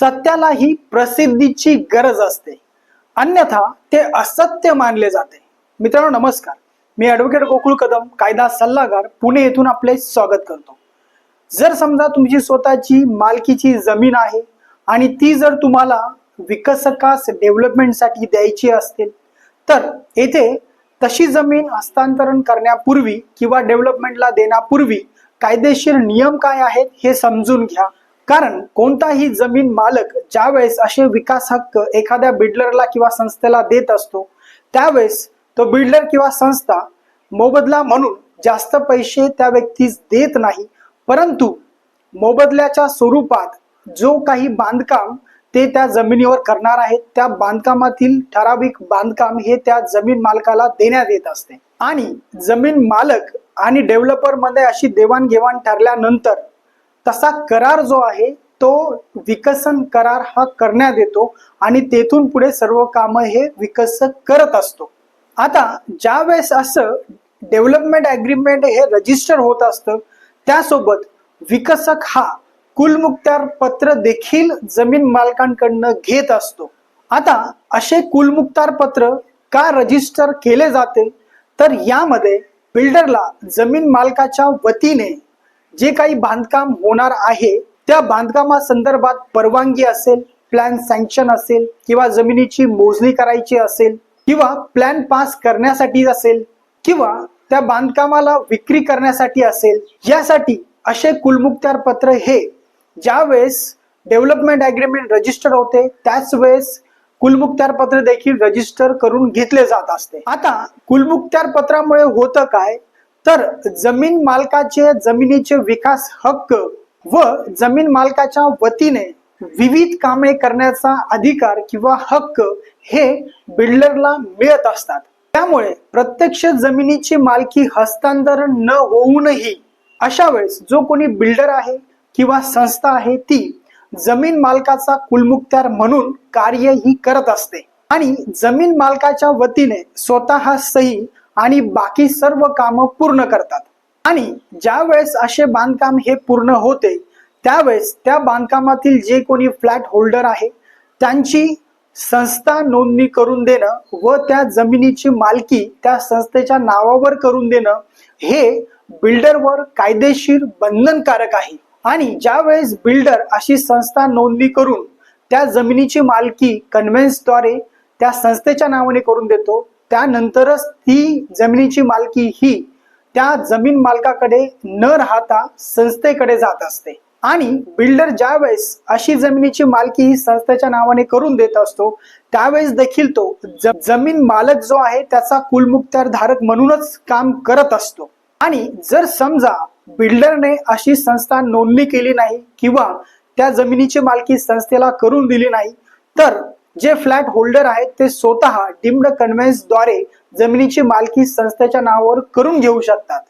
सत्याला ही प्रसिद्धीची गरज असते. अन्यथा ते असत्य मानले जाते. मित्रांनो नमस्कार. मी ॲडव्होकेट गोकुळ कदम कायदा सल्लागार पुणे येथून आपले स्वागत करतो. जर समजा तुमची स्वतःची मालकीची जमीन आहे आणि ती जर तुम्हाला विकसकास डेव्हलपमेंटसाठी द्यायची असतील तर येथे तशी जमीन हस्तांतरण करण्यापूर्वी किंवा डेव्हलपमेंटला देण्यापूर्वी कायदेशीर नियम काय आहेत हे समजून घ्या. कारण कोणताही जमीन मालक ज्यावेळेस असे विकास हक्क एखाद्या बिल्डरला किंवा संस्थेला देत असतो त्यावेळेस तो बिल्डर किंवा संस्था मोबदला म्हणून जास्त पैसे त्या व्यक्तीस देत नाही. परंतु मोबदल्याच्या स्वरूपात जो काही बांधकाम ते त्या जमिनीवर करणार आहेत त्या बांधकामातील ठराविक बांधकाम हे त्या जमीन मालकाला देण्यात येत असते. आणि जमीन मालक आणि डेव्हलपरमध्ये अशी देवाणघेवाण ठरल्यानंतर तसा करार जो आहे तो विकसन करार हा करण्यात येतो आणि तेथून पुढे सर्व कामं हे विकसक करत असतो. आता ज्या वेळेस असं डेव्हलपमेंट अग्रीमेंट हे रजिस्टर होत असतं त्यासोबत विकसक हा कुलमुक्तार पत्र देखील जमीन मालकांकडनं घेत असतो. आता असे कुलमुक्तार पत्र का रजिस्टर केले जाते? तर यामध्ये बिल्डरला जमीन मालकाच्या वतीने जे काही बांधकाम होणार आहे त्या बांधकामा संदर्भात परवानगी असेल प्लॅन सँक्शन असेल किंवा जमिनीची मोजणी करायची असेल किंवा प्लॅन पास करण्यासाठी असेल किंवा त्या बांधकामाला विक्री करण्यासाठी असेल यासाठी असे कुलमुक्त्यार पत्र हे ज्या वेळेस डेव्हलपमेंट अग्रीमेंट रजिस्टर होते त्याच वेळेस कुलमुक्त्यार पत्र देखील रजिस्टर करून घेतले जात असते. आता कुलमुक्त्यार पत्रामुळे होतं काय? तर जमीन मालकाचे जमिनीचे विकास हक्क व जमीन मालकाच्या वतीने विविध कामे करण्याचा अधिकार किंवा हक्क हे बिल्डरला मिळत असतात. त्यामुळे प्रत्यक्ष जमिनीची मालकी हस्तांतरण न होऊनही अशा वेळेस जो कोणी बिल्डर आहे किंवा संस्था आहे ती जमीन मालकाचा कुलमुक्त्यार म्हणून कार्य ही करत असते. आणि जमीन मालकाच्या वतीने स्वतः सही आणि बाकी सर्व कामं पूर्ण करतात. आणि ज्या वेळेस असे बांधकाम हे पूर्ण होते त्यावेळेस त्या बांधकामातील जे कोणी फ्लॅट होल्डर आहे त्यांची संस्था नोंदणी करून देणं व त्या जमिनीची मालकी त्या संस्थेच्या नावावर करून देणं हे बिल्डरवर कायदेशीर बंधनकारक आहे. आणि ज्या वेळेस बिल्डर अशी संस्था नोंदणी करून त्या जमिनीची मालकी कन्व्हेन्सद्वारे त्या संस्थेच्या नावाने करून देतो त्यानंतरच ती जमिनीची मालकी ही त्या जमीन मालकाकडे न राहता संस्थेकडे जात असते. आणि बिल्डर ज्या वेळेस अशी जमिनीची मालकी ही संस्थेच्या नावाने करून देत असतो त्यावेळेस देखील तो जमीन मालक जो आहे त्याचा कुलमुक्त्यार धारक म्हणूनच काम करत असतो. आणि जर समजा बिल्डरने अशी संस्था नोंदणी केली नाही किंवा त्या जमिनीची मालकी संस्थेला करून दिली नाही तर जे फ्लॅट होल्डर आहेत ते स्वतः डिम्ड कन्व्हेन्सद्वारे जमिनीची मालकी संस्थेच्या नावावर करून घेऊ शकतात.